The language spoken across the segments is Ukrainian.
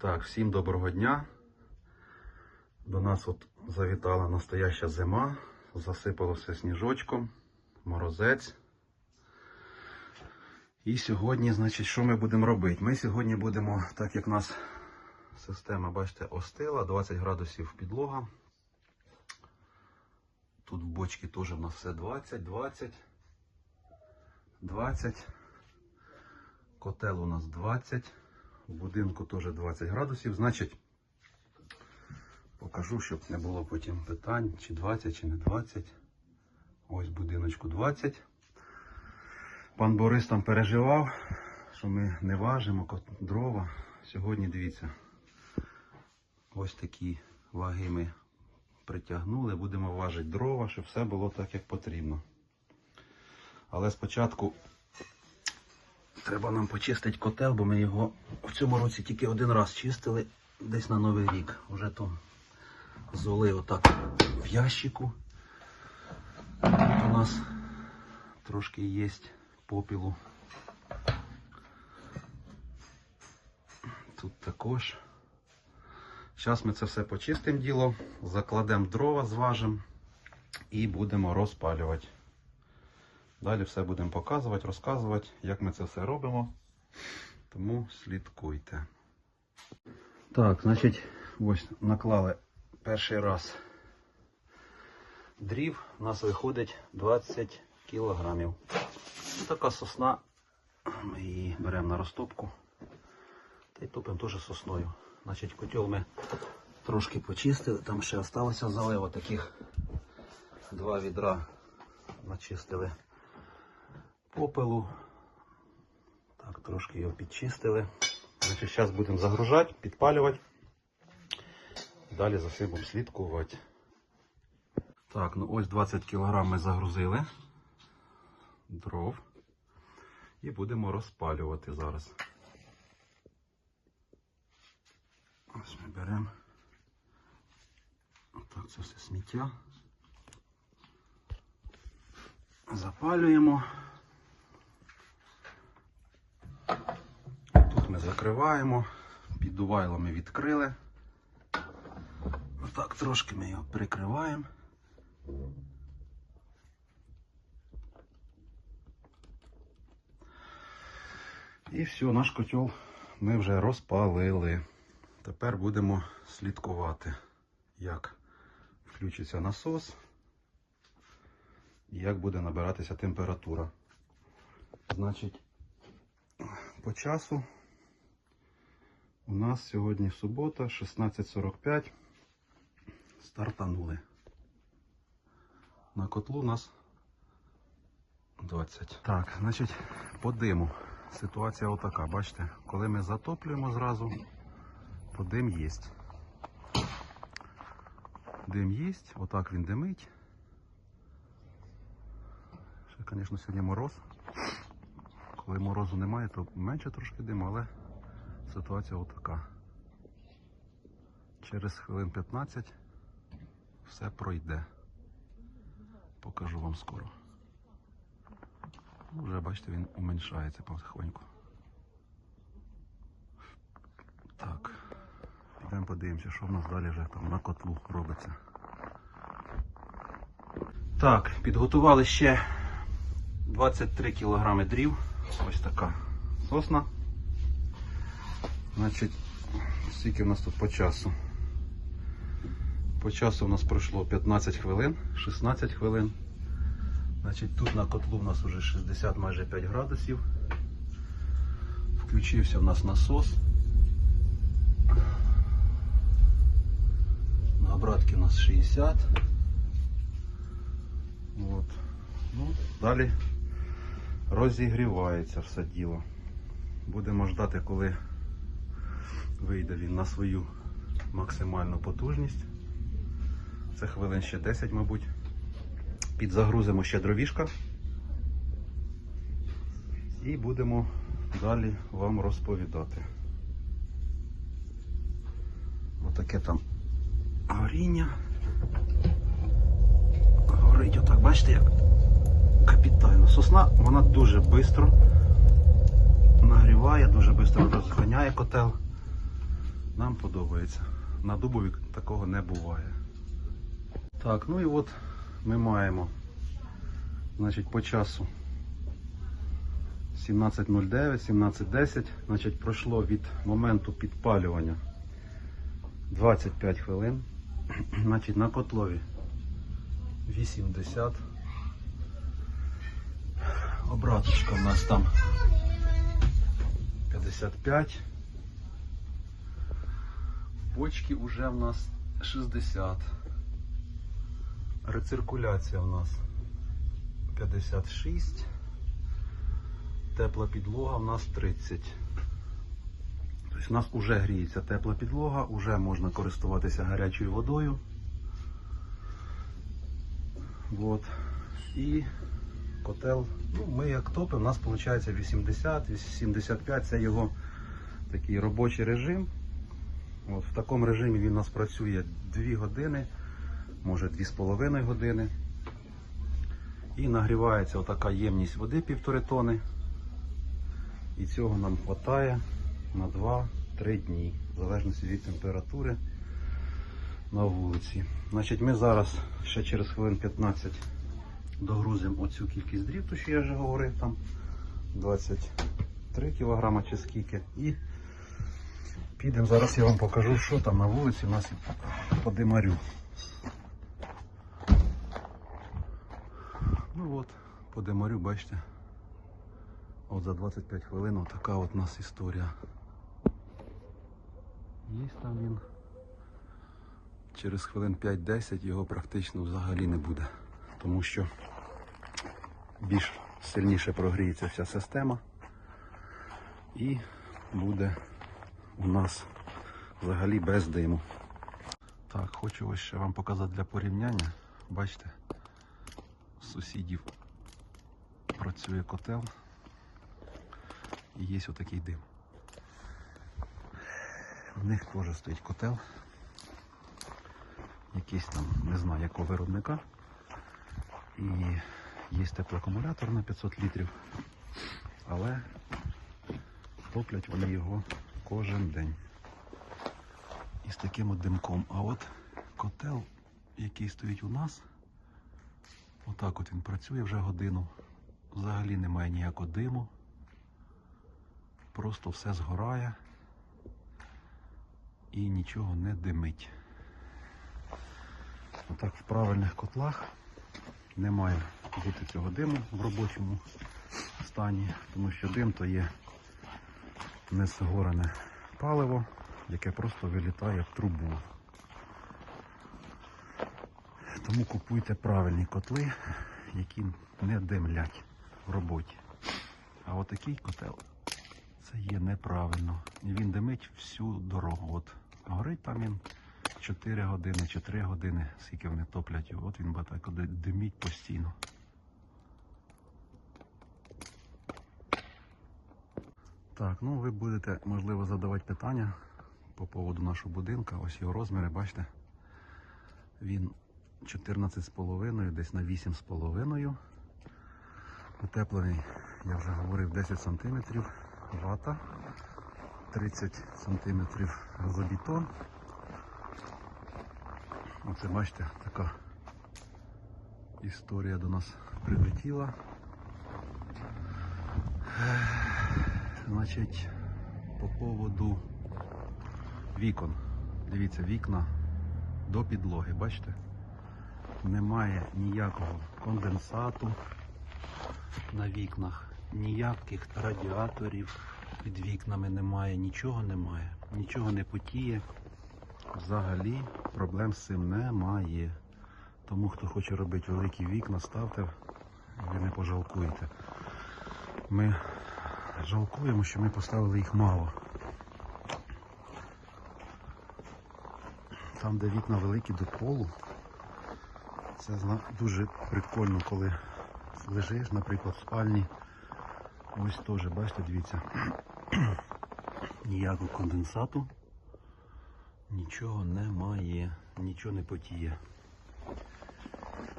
Так, всім доброго дня. До нас от завітала настояща зима. Засипало все сніжочком, морозець. І сьогодні, значить, що ми будемо робити? Ми сьогодні будемо, так як у нас система, бачите, остила, 20 градусів підлога. Тут в бочці теж в нас все 20, 20, 20. Котел у нас 20. В будинку теж 20 градусів. Значить, покажу, щоб не було потім питань, чи 20, чи не 20. Ось будиночку 20. Пан Борис там переживав, що ми не важимо дрова. Сьогодні дивіться, ось такі ваги ми притягнули. Будемо важити дрова, щоб все було так, як потрібно. Але спочатку Треба нам почистити котел, бо ми його в цьому році тільки один раз чистили, десь на Новий рік. Уже то золи отак в ящику. Тут у нас трошки є попілу. Тут також. Зараз ми це все почистимо діло, закладемо дрова, зважимо і будемо розпалювати. Далі все будемо показувати, розказувати, як ми це все робимо. Тому слідкуйте. Так, значить, ось наклали перший раз дрів. У нас виходить 20 кілограмів. Така сосна. Ми її беремо на розтопку. Та й топимо теж сосною. Значить, котел ми трошки почистили, там ще залишилося залива таких два відра начистили попелу. Так, трошки його підчистили. Значить, зараз будемо загружати, підпалювати. Далі за всім слідкувати. Так, ну ось 20 кг ми загрузили дров. І будемо розпалювати зараз. Ось ми беремо. Отак це все сміття. Запалюємо. Тут ми закриваємо, піддувайлами відкрили. Отак трошки ми його прикриваємо. І все, наш котел ми вже розпалили. Тепер будемо слідкувати, як включиться насос і як буде набиратися температура. Значить, по часу у нас сьогодні субота, 16.45. Стартанули. На котлу у нас 20. Так, значить, по диму. Ситуація отака, бачите, коли ми затоплюємо зразу, то дим є. Дим є, отак він димить. Ще, звісно, сьогодні мороз. Коли морозу немає, то менше трошки диму, але ситуація отака. Через хвилин 15 все пройде. Покажу вам скоро. Вже бачите, він уменьшається потихоньку. Так, підемо подивимося, що в нас далі вже там на котлу робиться. Так, підготували ще 23 кілограми дрів. Ось така сосна. Значить, скільки в нас тут по часу? По часу у нас пройшло 15 хвилин, 16 хвилин. Значить, тут на котлу у нас вже 60 майже 5 градусів. Включився в нас насос. На обратки у нас 60. От. Ну, далі розігрівається все діло. Будемо ждати, коли вийде він на свою максимальну потужність. Це хвилин ще 10, мабуть. Підзагрузимо ще дровішка. І будемо далі вам розповідати. Отаке там горіння. Горить отак, бачите, як капітально. Сосна, вона дуже швидко нагріває, дуже швидко розганяє котел. Нам подобається. На дубові такого не буває. Так, ну і от ми маємо значить, по часу 17.09, 17.10. Значить, пройшло від моменту підпалювання 25 хвилин. Значить, на котлові 80. Обраточка в нас там 55. Бочки вже в нас 60. Рециркуляція в нас 56. Тепла підлога в нас 30. Тобто у нас вже гріється тепла підлога, вже можна користуватися гарячою водою. От. І котел, ну ми як топи, у нас виходить 80-75, це його такий робочий режим. От в такому режимі він у нас працює 2 години, може 2,5 години. І нагрівається отака ємність води півтори тони. І цього нам вистачає на 2-3 дні, в залежності від температури на вулиці. Значить, ми зараз ще через хвилин 15 догрузимо оцю кількість дріфту, що я вже говорив, там 23 кг чи скільки. І підемо зараз я вам покажу, що там на вулиці у нас по димарю. Ну от, по димарю, бачите. От за 25 хвилин така от у нас історія. Є там він. Через хвилин 5-10 його практично взагалі не буде. Тому що більш сильніше прогріється вся система. І буде у нас взагалі без диму. Так, хочу ось ще вам показати для порівняння. Бачите, сусідів працює котел і є отакий дим. У них теж стоїть котел. Якийсь там, не знаю якого виробника. І є теплоакумулятор на 500 літрів. Але топлять вони його кожен день. І з таким от димком. А от котел, який стоїть у нас, отак от він працює вже годину. Взагалі немає ніякого диму. Просто все згорає і нічого не димить. Отак в правильних котлах не має бути цього диму в робочому стані, тому що дим то є незгорене паливо, яке просто вилітає в трубу. Тому купуйте правильні котли, які не димлять в роботі. А отакий котел це є неправильно. І він димить всю дорогу. От горить там він 4 години чи 3 години, скільки вони топлять його. От він би так от димить постійно. Так, ну ви будете, можливо, задавати питання по поводу нашого будинка. Ось його розміри, бачите. Він 14,5, десь на 8,5. Утеплений, я вже говорив, 10 см вата, 30 см газобетон. Оце бачите, така історія до нас прилетіла. Значить, по поводу вікон. Дивіться, вікна до підлоги, бачите? Немає ніякого конденсату на вікнах, ніяких радіаторів під вікнами немає, нічого немає, нічого не потіє. Взагалі проблем з цим немає. Тому хто хоче робити великі вікна, ставте, ви не пожалкуєте. Ми жалкуємо, що ми поставили їх мало. Там, де вікна великі до полу, це дуже прикольно, коли лежиш, наприклад, в спальні. Ось теж, бачите, дивіться, ніякого конденсату, Нічого немає, нічого не потіє.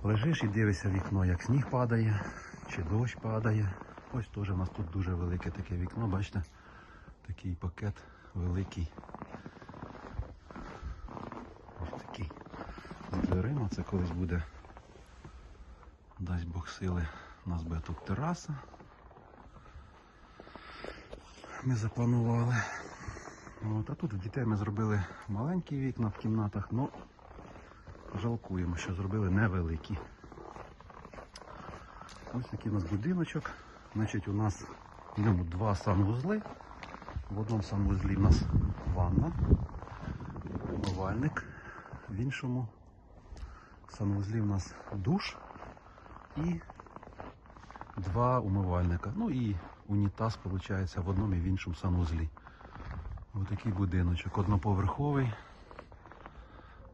Лежиш і дивишся вікно, як сніг падає, чи дощ падає. Ось теж у нас тут дуже велике таке вікно, бачите? Такий пакет великий. Ось такий з дверима, це колись буде, дасть Бог сили, у нас буде тут тераса. Ми запланували. От, а тут в дітей ми зробили маленькі вікна в кімнатах, але жалкуємо, що зробили невеликі. Ось такий у нас будиночок. Значить, у нас в ньому два санвузли. В одному санвузлі в нас ванна, умивальник, в іншому санвузлі в нас душ і два умивальника. Ну і унітаз, виходить, в одному і в іншому санвузлі. Ось такий будиночок, одноповерховий.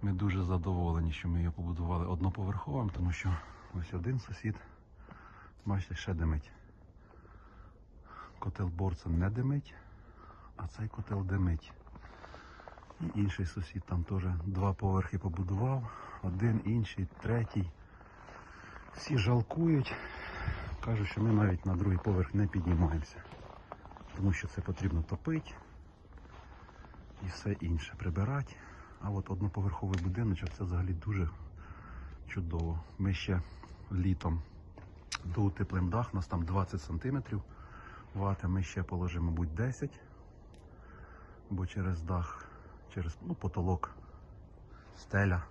Ми дуже задоволені, що ми його побудували одноповерховим, тому що ось один сусід, бачите, ще димить. Котел Борца не димить, а цей котел димить. І інший сусід там теж два поверхи побудував, один, інший, третій. Всі жалкують, кажуть, що ми навіть на другий поверх не піднімаємося, тому що це потрібно топити і все інше прибирати. А от одноповерховий будиночок це взагалі дуже чудово. Ми ще літом доутеплимо дах, у нас там 20 см вати, ми ще положимо, мабуть, 10, бо через дах, через ну, потолок, стеля,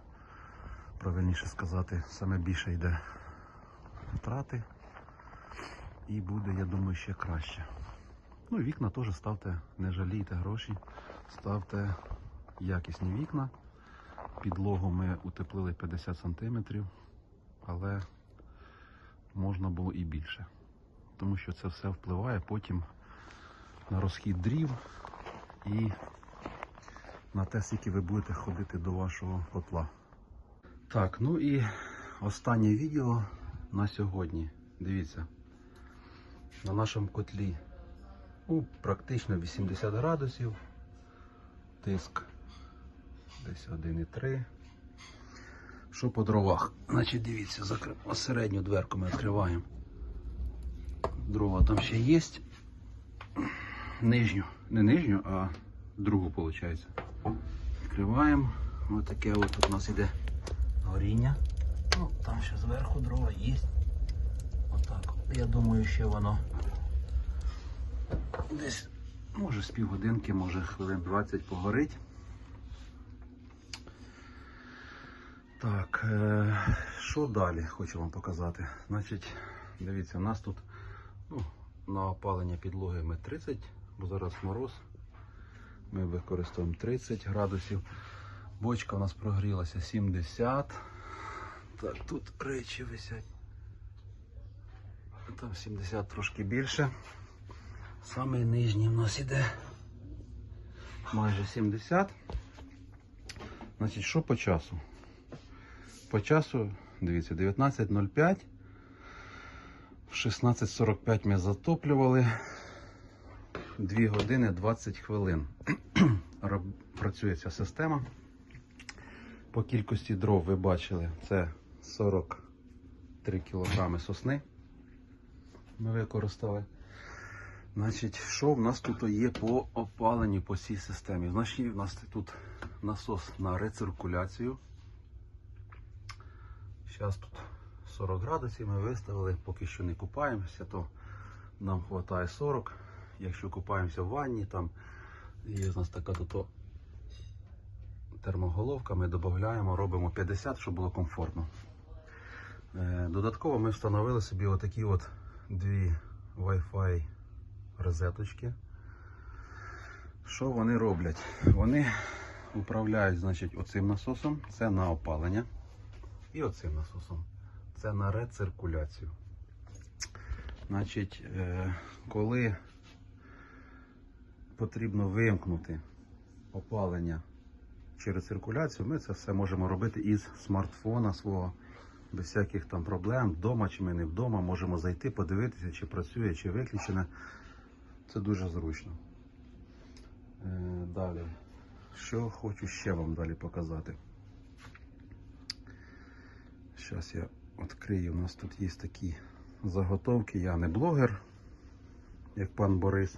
правильніше сказати, саме більше йде втрати. І буде, я думаю, ще краще. Ну і вікна теж ставте, не жалійте гроші, ставте якісні вікна. Підлогу ми утеплили 50 см, але можна було і більше. Тому що це все впливає потім на розхід дрів і на те, скільки ви будете ходити до вашого котла. Так, ну і останнє відео на сьогодні. Дивіться, на нашому котлі ну, практично 80 градусів, тиск десь 1,3. Що по дровах? Значить, дивіться, закр... середню дверку ми відкриваємо. Дрова там ще є. Нижню, не нижню, а другу, виходить. Відкриваємо. Ось таке от тут у нас іде горіння. Ну, там ще зверху дрова є. Отак. Я думаю, ще воно десь, може з півгодинки, може хвилин 20 погорить. Так, е, що далі хочу вам показати? Значить, дивіться, у нас тут ну, на опалення підлоги ми 30, бо зараз мороз. Ми використовуємо 30 градусів. Бочка у нас прогрілася 70. Так, тут речі висять. Там 70 трошки більше. Самий нижній у нас іде майже 70. Значить, що по часу? По часу, дивіться, 19.05. В 16.45 ми затоплювали. 2 години 20 хвилин. Працює ця система. По кількості дров ви бачили, це 43 кілограми сосни. Ми використали. Значить, що в нас тут є по опаленню по цій системі? Значить, у нас тут насос на рециркуляцію. Зараз тут 40 градусів ми виставили, поки що не купаємося, то нам вистачає 40. Якщо купаємося в ванні, там є у нас така тут термоголовка, ми додаємо, робимо 50, щоб було комфортно. Е, Додатково ми встановили собі отакі от дві Wi-Fi розеточки. Що вони роблять? Вони управляють значить, оцим насосом, це на опалення. І оцим насосом. Це на рециркуляцію. Значить, е, коли потрібно вимкнути опалення через циркуляцію, ми це все можемо робити із смартфона свого, без всяких там проблем, вдома чи ми не вдома, можемо зайти, подивитися, чи працює, чи виключене. Це дуже зручно. Е, Далі. Що хочу ще вам далі показати. Зараз я відкрию. У нас тут є такі заготовки. Я не блогер, як пан Борис.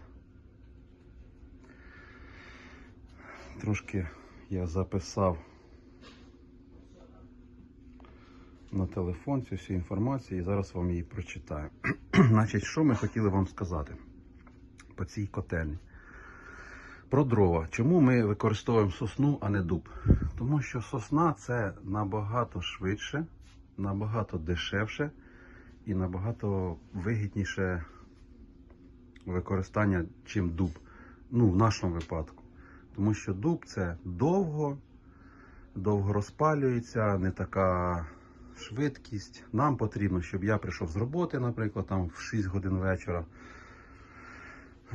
Трошки я записав на телефон цю всю інформацію і зараз вам її прочитаю. Значить, що ми хотіли вам сказати по цій котельні? Про дрова. Чому ми використовуємо сосну, а не дуб? Тому що сосна це набагато швидше, набагато дешевше і набагато вигідніше використання, чим дуб. Ну, в нашому випадку. Тому що дуб це довго, довго розпалюється, не така швидкість. Нам потрібно, щоб я прийшов з роботи, наприклад, там в 6 годин вечора.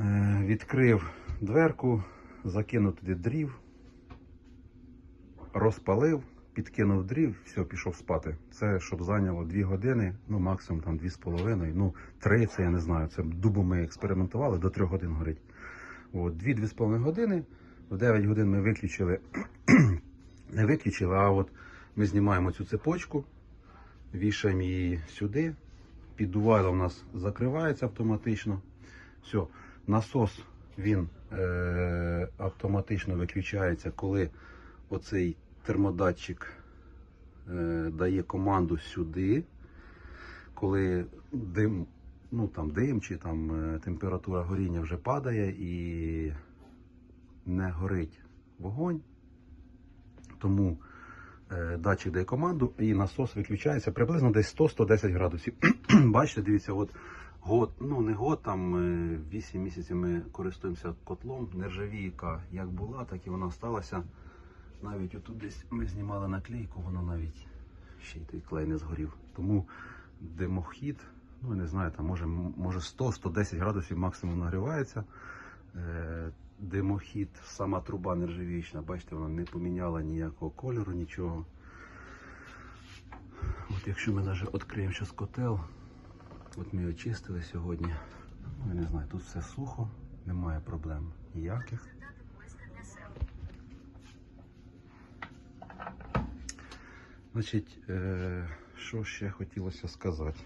Е, Відкрив дверку, закинув туди дрів, розпалив, підкинув дрів, все, пішов спати. Це щоб зайняло 2 години, ну максимум там 2,5, ну 3, це я не знаю. Це дубом ми експериментували, до 3 годин горить. От, 2-2,5 години. В 9 годин ми виключили, не виключили, а от ми знімаємо цю цепочку, вішаємо її сюди. Піддувайло у нас закривається автоматично. Все, насос він е, автоматично виключається, коли оцей термодатчик е, дає команду сюди, коли дим, ну там дим чи там е, температура горіння вже падає і не горить вогонь. Тому е, датчик дає команду і насос виключається приблизно десь 100-110 градусів. Бачите, дивіться, от год, ну не год, там е, 8 місяців ми користуємося котлом. Нержавійка як була, так і вона сталася. Навіть отут десь ми знімали наклейку, воно навіть ще й той клей не згорів. Тому димохід, ну не знаю, там може, може 100-110 градусів максимум нагрівається. Е, Димохід, сама труба нержавічна, бачите, вона не поміняла ніякого кольору, нічого. От якщо ми навіть відкриємо зараз котел, от ми очистили сьогодні. Ну, я не знаю, тут все сухо, немає проблем ніяких. Значить, е, що ще хотілося сказати?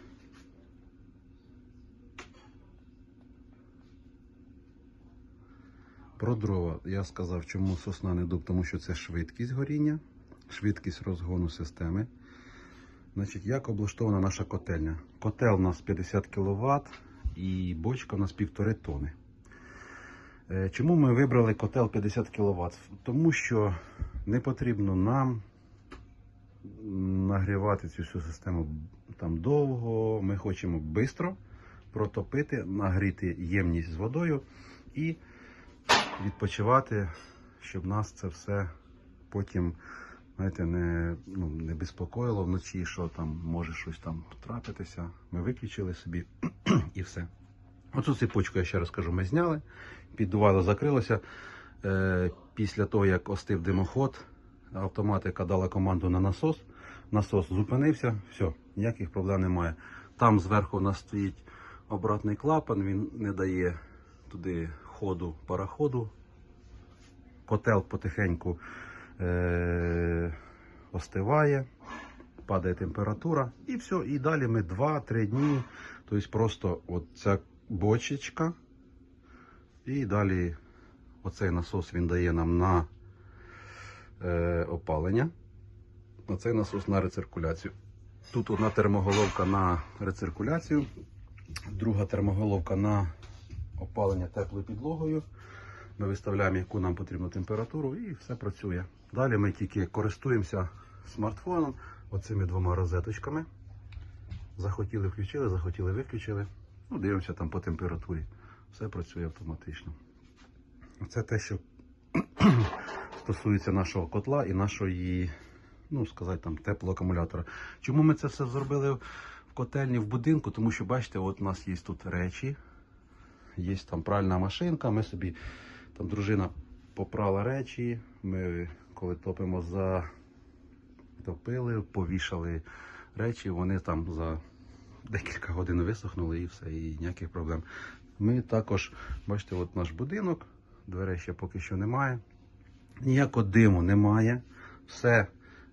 Про дрова я сказав, чому сосна не дуб, тому що це швидкість горіння, швидкість розгону системи. Значить, як облаштована наша котельня? Котел у нас 50 кВт і бочка у нас 1,5 тони. Е, Чому ми вибрали котел 50 кВт? Тому що не потрібно нам нагрівати цю всю систему там довго. Ми хочемо швидко протопити, нагріти ємність з водою і відпочивати, щоб нас це все потім знаєте, не, ну, не безпокоїло вночі, що там може щось там трапитися. Ми виключили собі і все. Оцю цепочку, я ще раз кажу, ми зняли, піддувало закрилося. Е, після того, як остив димоход, автоматика дала команду на насос. Насос зупинився, все, ніяких проблем немає. Там зверху у нас стоїть обратний клапан, він не дає туди ходу пароходу. Котел потихеньку е- остиває, падає температура і все. І далі ми 2-3 дні. Тобто просто от ця бочечка. І далі оцей насос він дає нам на е, опалення. Оцей насос на рециркуляцію. Тут одна термоголовка на рециркуляцію, друга термоголовка на опалення теплою підлогою. Ми виставляємо, яку нам потрібну температуру, і все працює. Далі ми тільки користуємося смартфоном, оцими двома розеточками. Захотіли включили, захотіли виключили. Ну, дивимося там по температурі. Все працює автоматично. Це те, що стосується нашого котла і нашої, ну сказати, там теплого акумулятора. Чому ми це все зробили в котельні в будинку? Тому що, бачите, от у нас є тут речі, є там пральна машинка. Ми собі там дружина попрала речі. Ми коли топимо за топили, повішали речі, вони там за декілька годин висохнули і все, і ніяких проблем. Ми також, бачите, от наш будинок, дверей ще поки що немає. Ніякого диму немає. Все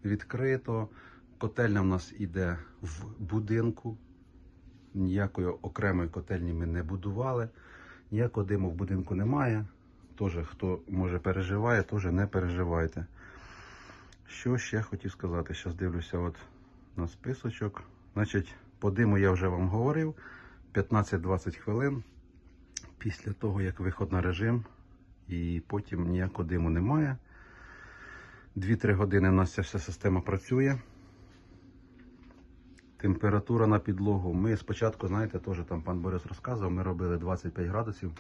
відкрито. Котельня в нас іде в будинку. Ніякої окремої котельні ми не будували. Ніякого диму в будинку немає. Теж, хто може переживає, теж не переживайте. Що ще хотів сказати? Зараз дивлюся, от на списочок. Значить, по диму я вже вам говорив. 15-20 хвилин після того, як виход на режим, і потім ніякого диму немає. 2-3 години у нас ця вся система працює. Температура на підлогу. Ми спочатку, знаєте, теж там пан Борис розказував, ми робили 25 градусів.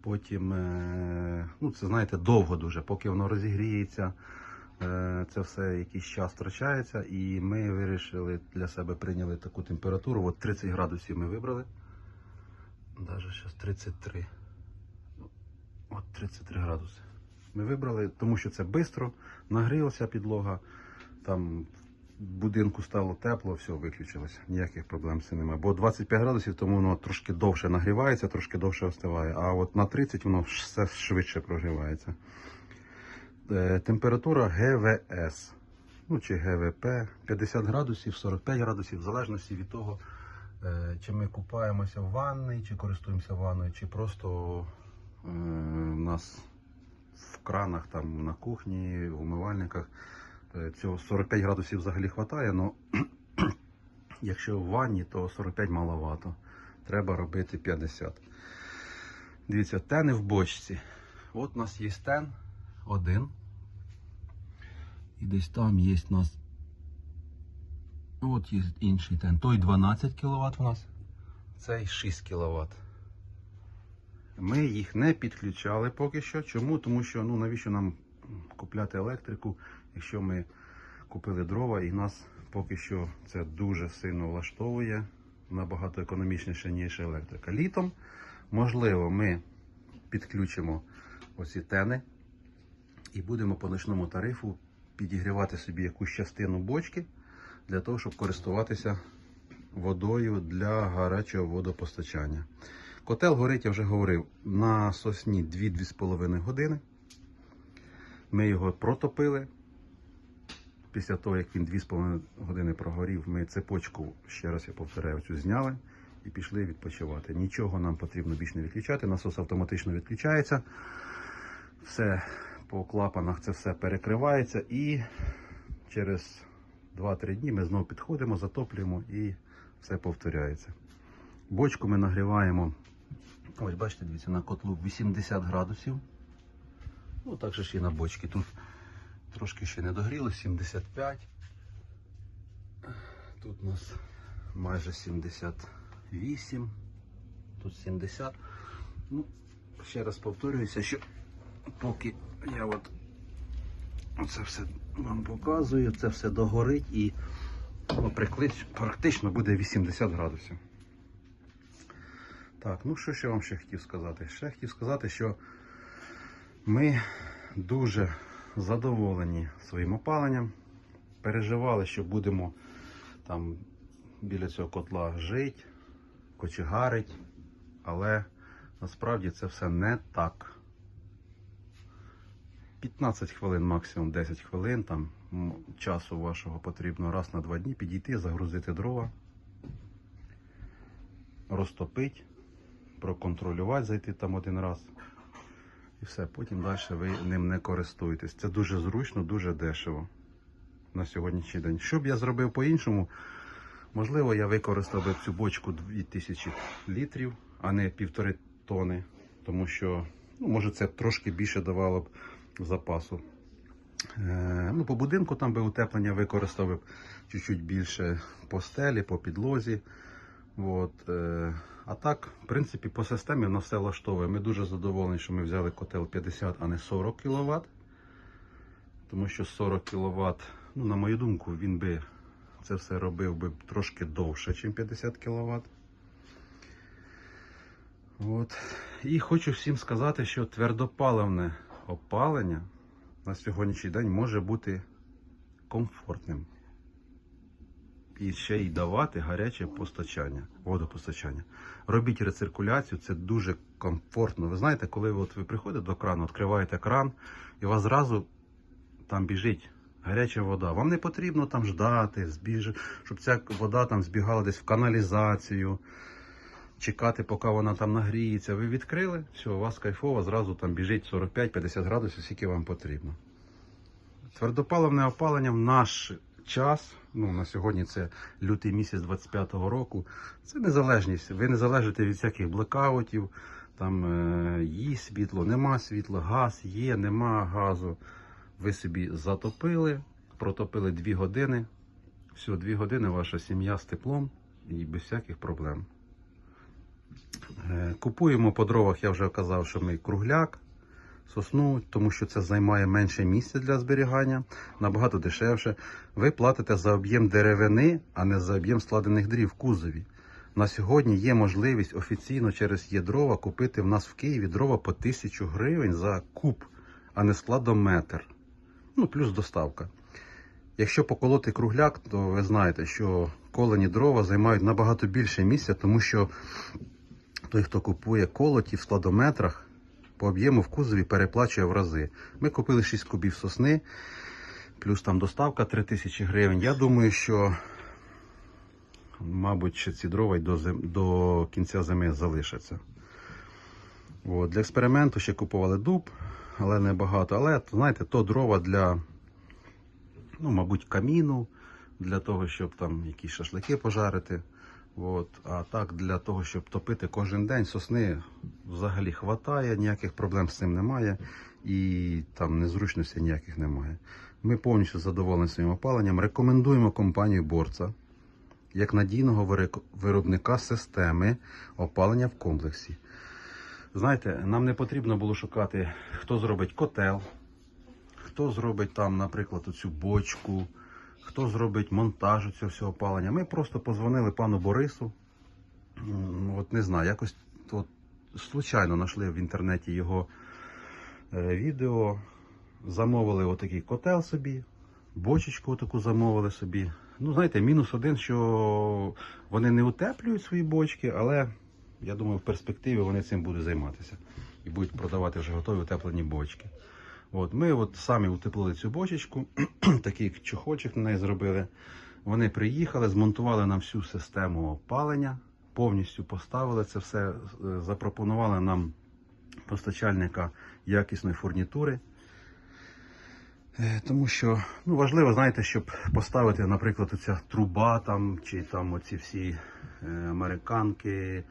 Потім, е, ну це знаєте, довго дуже, поки воно розігріється, е, це все якийсь час втрачається. І ми вирішили для себе прийняли таку температуру. От 30 градусів ми вибрали. Навіть зараз 33. От 33 градуси. Ми вибрали, тому що це швидко, нагрілася підлога, там будинку стало тепло, все, виключилося. Ніяких проблем з цим немає. Бо 25 градусів, тому воно трошки довше нагрівається, трошки довше остиває. А от на 30 воно все швидше прогрівається. Е, Температура ГВС. Ну чи ГВП 50 градусів, 45 градусів, в залежності від того, е, чи ми купаємося в ванні, чи користуємося ванною, чи просто е, у нас в кранах, там на кухні, в умивальниках. Е, Цього 45 градусів взагалі вистачає, але якщо в ванні, то 45 маловато. Треба робити 50. Дивіться, тени в бочці. От у нас є тен один. І десь там є у нас. От є інший тен. Той 12 кВт у нас, цей 6 кВт. Ми їх не підключали поки що. Чому? Тому що ну навіщо нам купляти електрику, якщо ми купили дрова і нас поки що це дуже сильно влаштовує, набагато економічніше, ніж електрика. Літом, можливо, ми підключимо оці тени і будемо по ночному тарифу підігрівати собі якусь частину бочки для того, щоб користуватися водою для гарячого водопостачання. Котел горить, я вже говорив, на сосні 2-2,5 години. Ми його протопили. Після того, як він 2,5 години прогорів, ми цепочку, ще раз я повторяю, цю зняли і пішли відпочивати. Нічого нам потрібно більше не відключати. Насос автоматично відключається. Все по клапанах це все перекривається і через 2-3 дні ми знову підходимо, затоплюємо і все повторяється. Бочку ми нагріваємо, ось бачите, дивіться, на котлу 80 градусів. Ну, так же ж і на бочці. Тут трошки ще не догріло, 75. Тут у нас майже 78. Тут 70. Ну, ще раз повторююся, що поки я от це все вам показую, це все догорить і ну, практично буде 80 градусів. Так, ну що ще вам ще хотів сказати? Ще хотів сказати, що ми дуже задоволені своїм опаленням. Переживали, що будемо там біля цього котла жити, кочегарить, але насправді це все не так. 15 хвилин, максимум 10 хвилин там часу вашого потрібно раз на два дні підійти, загрузити дрова, розтопити, проконтролювати, зайти там один раз. І все, потім далі ви ним не користуєтесь. Це дуже зручно, дуже дешево на сьогоднішній день. Що б я зробив по-іншому? Можливо, я використав би цю бочку 2000 літрів, а не півтори тони, тому що, ну, може, це трошки більше давало б запасу. Е, ну, по будинку там би утеплення використав чуть-чуть більше по стелі, по підлозі. От, е, а так, в принципі, по системі на все влаштовує. Ми дуже задоволені, що ми взяли котел 50, а не 40 кВт. Тому що 40 кВт, ну, на мою думку, він би це все робив би трошки довше, ніж 50 кВт. От. І хочу всім сказати, що твердопаливне опалення на сьогоднішній день може бути комфортним. І ще й давати гаряче постачання, водопостачання. Робіть рециркуляцію, це дуже комфортно. Ви знаєте, коли от ви приходите до крану, відкриваєте кран, і у вас зразу там біжить гаряча вода. Вам не потрібно там ждати, збіж... щоб ця вода там збігала десь в каналізацію, чекати, поки вона там нагріється. Ви відкрили, все, у вас кайфово, зразу там біжить 45-50 градусів, скільки вам потрібно. Твердопаливне опалення в наш час, ну на сьогодні це лютий місяць 25-го року, це незалежність. Ви не залежите від всяких блекаутів, там е, є світло, нема світла, газ є, нема газу. Ви собі затопили, протопили 2 години. Все, 2 години ваша сім'я з теплом і без всяких проблем. Е, Купуємо по дровах, я вже казав, що ми кругляк, сосну, тому що це займає менше місця для зберігання, набагато дешевше. Ви платите за об'єм деревини, а не за об'єм складених дрів в кузові. На сьогодні є можливість офіційно через єдрова купити в нас в Києві дрова по 1000 гривень за куб, а не складометр. Ну, плюс доставка. Якщо поколоти кругляк, то ви знаєте, що колені дрова займають набагато більше місця, тому що той, хто купує колоті в складометрах, по об'єму в кузові переплачує в рази. Ми купили 6 кубів сосни, плюс там доставка 3000 гривень. Я думаю, що, мабуть, ще ці дрова й до, зим... до кінця зими залишаться. От. Для експерименту ще купували дуб, але не багато. Але, знаєте, то дрова для, ну, мабуть, каміну, для того, щоб там якісь шашлики пожарити. От. А так, для того, щоб топити кожен день, сосни взагалі хватає, ніяких проблем з цим немає. І там незручностей ніяких немає. Ми повністю задоволені своїм опаленням. Рекомендуємо компанію Борца як надійного виробника системи опалення в комплексі. Знаєте, нам не потрібно було шукати, хто зробить котел, хто зробить там, наприклад, оцю бочку, хто зробить монтаж цього всього опалення. Ми просто позвонили пану Борису. От не знаю, якось от, случайно знайшли в інтернеті його е, відео. Замовили отакий котел собі, бочечку таку замовили собі. Ну, знаєте, мінус один, що вони не утеплюють свої бочки, але я думаю, в перспективі вони цим будуть займатися і будуть продавати вже готові утеплені бочки. От, ми от самі утеплили цю бочечку, такий чохольчик на неї зробили. Вони приїхали, змонтували нам всю систему опалення, повністю поставили це все, е, запропонували нам постачальника якісної фурнітури. Е, Тому що ну, важливо, знаєте, щоб поставити, наприклад, оця труба там, чи там оці всі е, американки,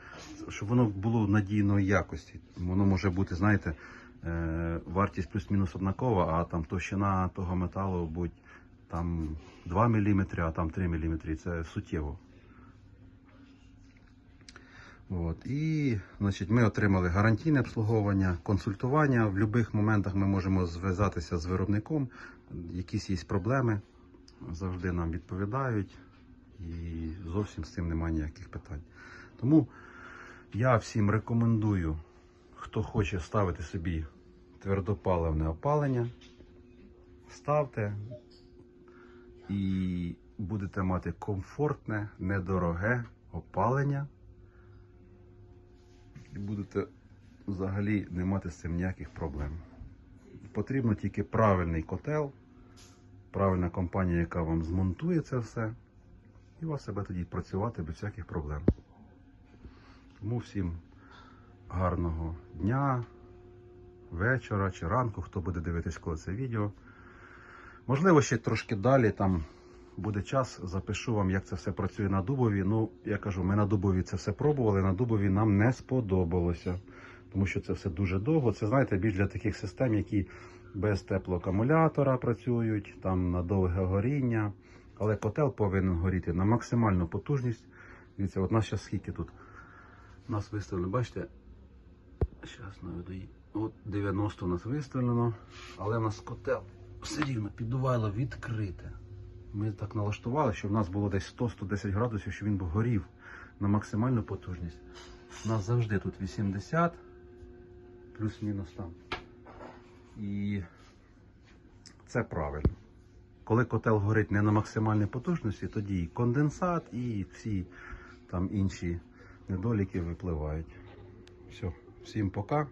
щоб воно було надійної якості. Воно може бути, знаєте, вартість плюс-мінус однакова, а там товщина того металу будь там 2 мм, а там 3 мм. Це суттєво. От. І значить, ми отримали гарантійне обслуговування, консультування. В будь-яких моментах ми можемо зв'язатися з виробником. Якісь є проблеми, завжди нам відповідають. І зовсім з цим немає ніяких питань. Тому я всім рекомендую, хто хоче ставити собі твердопаливне опалення, ставте і будете мати комфортне, недороге опалення і будете взагалі не мати з цим ніяких проблем. Потрібно тільки правильний котел, правильна компанія, яка вам змонтує це все, і у вас себе тоді працювати без всяких проблем. Тому всім гарного дня, вечора чи ранку, хто буде дивитись коли це відео. Можливо, ще трошки далі там буде час, запишу вам, як це все працює на дубові. Ну, я кажу, ми на дубові це все пробували, на дубові нам не сподобалося, тому що це все дуже довго. Це, знаєте, більш для таких систем, які без теплоакумулятора працюють, там на довге горіння. Але котел повинен горіти на максимальну потужність. Дивіться, от нас зараз скільки тут? Нас виставлено, бачите? Зараз наведу. От 90 у нас виставлено, але в нас котел все рівно піддувало відкрите. Ми так налаштували, що в нас було десь 100-110 градусів, щоб він був горів на максимальну потужність. У нас завжди тут 80, плюс-мінус там. І це правильно. Коли котел горить не на максимальній потужності, тоді і конденсат, і всі там інші недоліки випливають. Все, всім пока.